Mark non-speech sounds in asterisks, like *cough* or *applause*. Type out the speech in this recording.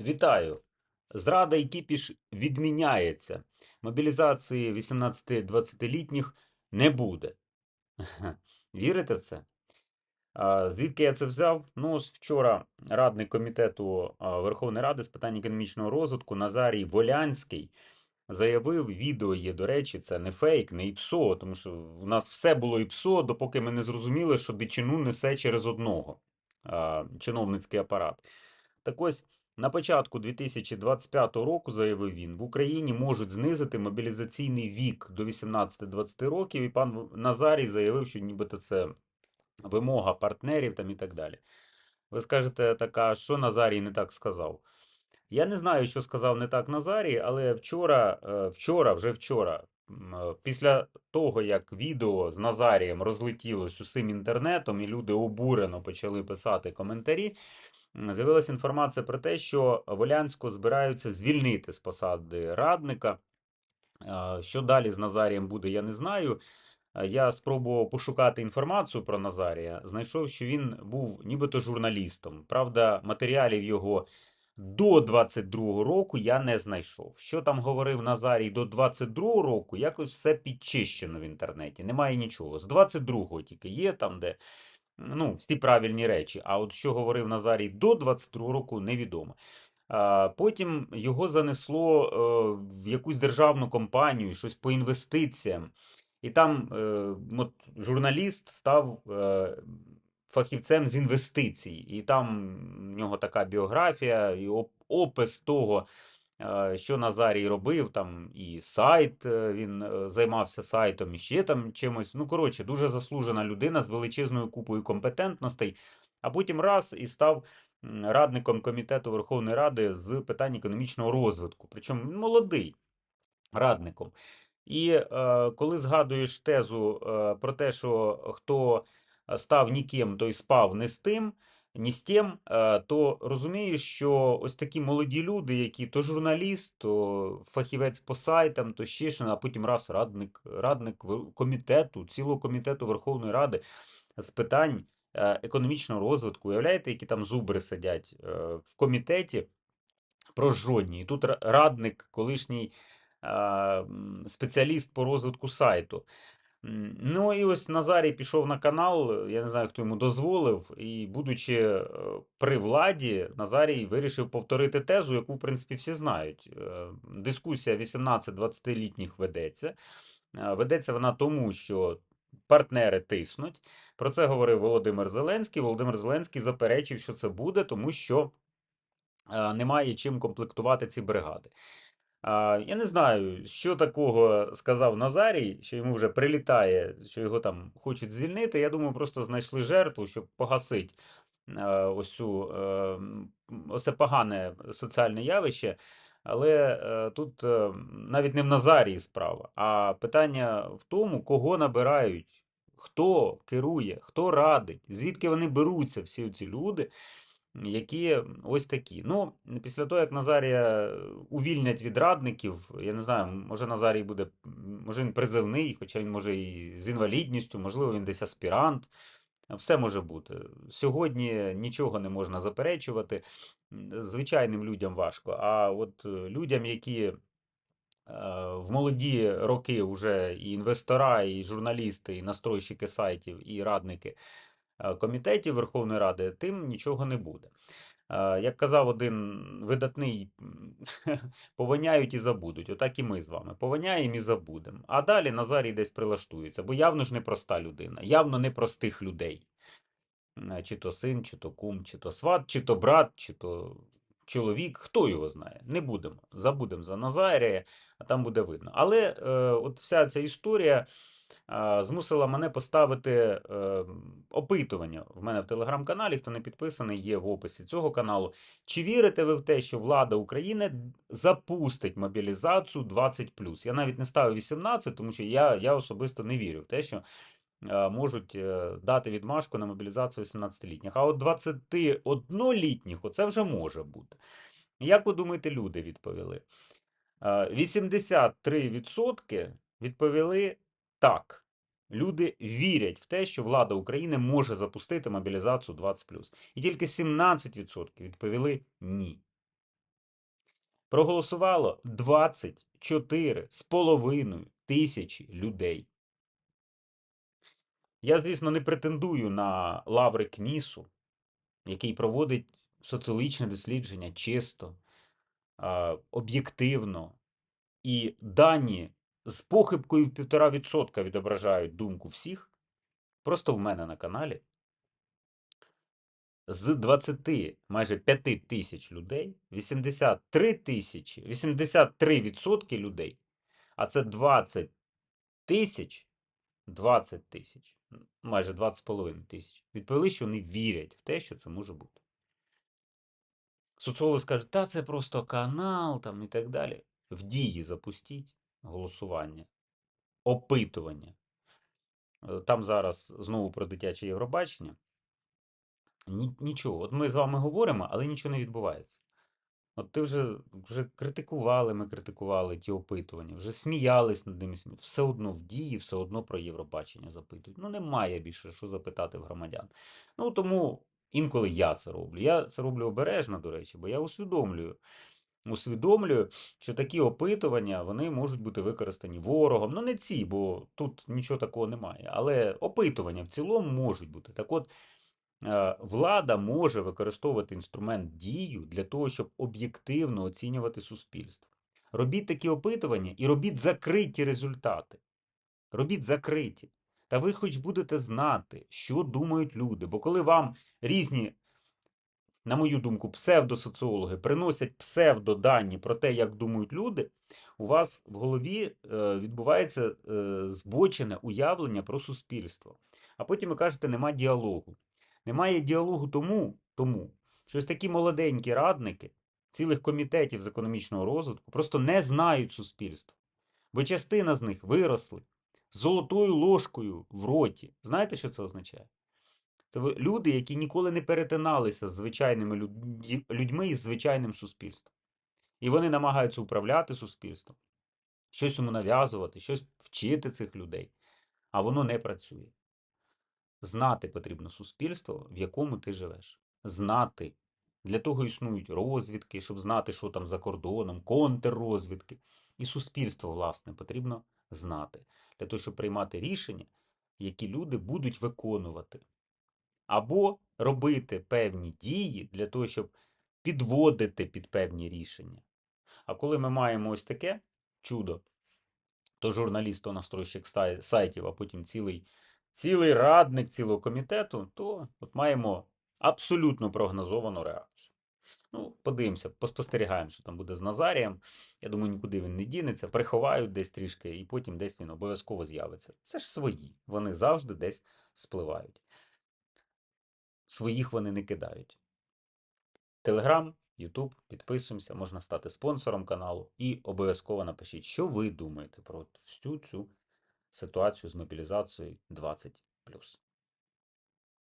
Вітаю! Зрада і кіпіш відміняється. Мобілізації 18-20-літніх не буде. *laughs* Вірите в це? Звідки я це взяв? Ну, ось вчора радник комітету Верховної Ради з питань економічного розвитку Назарій Волянський заявив, відео є, до речі, це не фейк, не ІПСО, тому що у нас все було ІПСО, допоки ми не зрозуміли, що дичину несе через одного чиновницький апарат. Так ось, на початку 2025 року, заявив він, в Україні можуть знизити мобілізаційний вік до 18-20 років, і пан Назарій заявив, що нібито це вимога партнерів там і так далі. Ви скажете, така, що Назарій не так сказав? Я не знаю, що сказав не так Назарій, але вчора, е, вчора, вже вчора, е, після того, як відео з Назарієм розлетілось усім інтернетом, і люди обурено почали писати коментарі, з'явилася інформація про те, що Волянського збираються звільнити з посади радника. Що далі з Назарієм буде, я не знаю. Я спробував пошукати інформацію про Назарія. Знайшов, що він був нібито журналістом. Правда, матеріалів його до 22-го року я не знайшов. Що там говорив Назарій до 22-го року, якось все підчищено в інтернеті. Немає нічого. З 22-го тільки є там, де ну, всі правильні речі. А от що говорив Назарій до 22-го року, невідомо. Потім його занесло е, в якусь державну компанію, щось по інвестиціям. І там е, от, журналіст став е, фахівцем з інвестицій. І там в нього така біографія, і опис того, що Назарій робив, там і сайт, е, він е, займався сайтом, і ще там чимось. Ну, коротше, дуже заслужена людина з величезною купою компетентностей. А потім раз і став радником комітету Верховної Ради з питань економічного розвитку. Причому він молодий радником. І е, коли згадуєш тезу е, про те, що хто став ніким, той спав не з тим, ні з тим, е, то розумієш, що ось такі молоді люди, які то журналіст, то фахівець по сайтам, то ще що, а потім раз радник, радник комітету, цілого комітету Верховної Ради з питань е, економічного розвитку. Уявляєте, які там зубри сидять е, в комітеті прожжені. І тут радник, колишній спеціаліст по розвитку сайту. Ну і ось Назарій пішов на канал, я не знаю, хто йому дозволив, і будучи е, при владі, Назарій вирішив повторити тезу, яку, в принципі, всі знають. Е, Дискусія 18-20-літніх ведеться. Е, Ведеться вона тому, що партнери тиснуть. Про це говорив Володимир Зеленський. Володимир Зеленський заперечив, що це буде, тому що немає чим комплектувати ці бригади. Я не знаю, що такого сказав Назарій, що йому вже прилітає, що його там хочуть звільнити. Я думаю, просто знайшли жертву, щоб погасити ось цю, е, ось це погане соціальне явище. Але е, тут е, навіть не в Назарії справа, а питання в тому, кого набирають, хто керує, хто радить, звідки вони беруться, всі ці люди які ось такі. Ну, після того, як Назарія е, увільнять від радників, я не знаю, може Назарій буде, може він призивний, хоча він може і з інвалідністю, можливо, він десь аспірант. Все може бути. Сьогодні нічого не можна заперечувати. Звичайним людям важко. А от е, людям, які е, в молоді роки вже і інвестора, і журналісти, і настройщики сайтів, і радники комітетів Верховної Ради, тим нічого не буде. Е, Як казав один видатний, *laughs* повиняють і забудуть. Отак і ми з вами. Повиняємо і забудемо. А далі Назарій десь прилаштується, бо явно ж не проста людина, явно не простих людей. Е, Чи то син, чи то кум, чи то сват, чи то брат, чи то чоловік, хто його знає. Не будемо. Забудемо за Назарія, а там буде видно. Але е, от вся ця історія е, змусила мене поставити е, опитування в мене в телеграм-каналі. Хто не підписаний, є в описі цього каналу. Чи вірите ви в те, що влада України запустить мобілізацію 20+. Я навіть не ставив 18, тому що я, я особисто не вірю в те, що е, можуть е, дати відмашку на мобілізацію 18-літніх. А от 21-літніх оце вже може бути. Як ви думаєте, люди відповіли? Е, 83% відповіли так. Люди вірять в те, що влада України може запустити мобілізацію 20+. І тільки 17% відповіли ні. проголосувало 24,5 тисячі людей. Я, звісно, не претендую на лаври КНІСу, який проводить соціологічне дослідження чисто, об'єктивно, і дані з похибкою в 1,5% відображають думку всіх. Просто в мене на каналі з 20 майже 5 тисяч людей 83 тисячі, 83% людей, а це 20 тисяч, 20 тисяч, майже 20,5 тисяч, відповіли, що вони вірять в те, що це може бути. Соціологи скажуть, та це просто канал там і так далі. В дії запустіть голосування, опитування. Е, Там зараз знову про дитяче Євробачення. Нічого. От ми з вами говоримо, але нічого не відбувається. От ти вже, вже критикували, ми критикували ті опитування, вже сміялись над ними. Все одно в дії, все одно про Євробачення запитують. Ну, немає більше, що запитати в громадян. Ну, тому інколи я це роблю. Я це роблю обережно, до речі, бо я усвідомлюю. Усвідомлюю, що такі опитування вони можуть бути використані ворогом. Ну, не ці, бо тут нічого такого немає. Але опитування в цілому можуть бути. Так от, е, влада може використовувати інструмент дію для того, щоб об'єктивно оцінювати суспільство. Робіть такі опитування і робіть закриті результати. Робіть закриті. Та ви хоч будете знати, що думають люди. Бо коли вам різні, на мою думку, псевдосоціологи приносять псевдодані про те, як думають люди, у вас в голові е, відбувається е, збочене уявлення про суспільство. А потім ви кажете, нема діалогу. Немає діалогу тому, тому що ось такі молоденькі радники цілих комітетів з економічного розвитку просто не знають суспільства. Бо частина з них виросли з золотою ложкою в роті. Знаєте, що це означає? Це люди, які ніколи не перетиналися з звичайними людьми і з звичайним суспільством. І вони намагаються управляти суспільством, щось йому нав'язувати, щось вчити цих людей, а воно не працює. Знати потрібно суспільство, в якому ти живеш. Знати. Для того існують розвідки, щоб знати, що там за кордоном, контррозвідки. І суспільство, власне, потрібно знати. Для того, щоб приймати рішення, які люди будуть виконувати. Або робити певні дії для того, щоб підводити під певні рішення. А коли ми маємо ось таке чудо, то журналіст, то настройщик сайтів, а потім цілий, цілий радник цілого комітету, то от маємо абсолютно прогнозовану реакцію. Ну, подивимося, поспостерігаємо, що там буде з Назарієм. Я думаю, нікуди він не дінеться, приховають десь трішки, і потім десь він обов'язково з'явиться. Це ж свої. Вони завжди десь спливають. Своїх вони не кидають. Телеграм, Ютуб, підписуємося, можна стати спонсором каналу і обов'язково напишіть, що ви думаєте про всю цю ситуацію з мобілізацією 20+.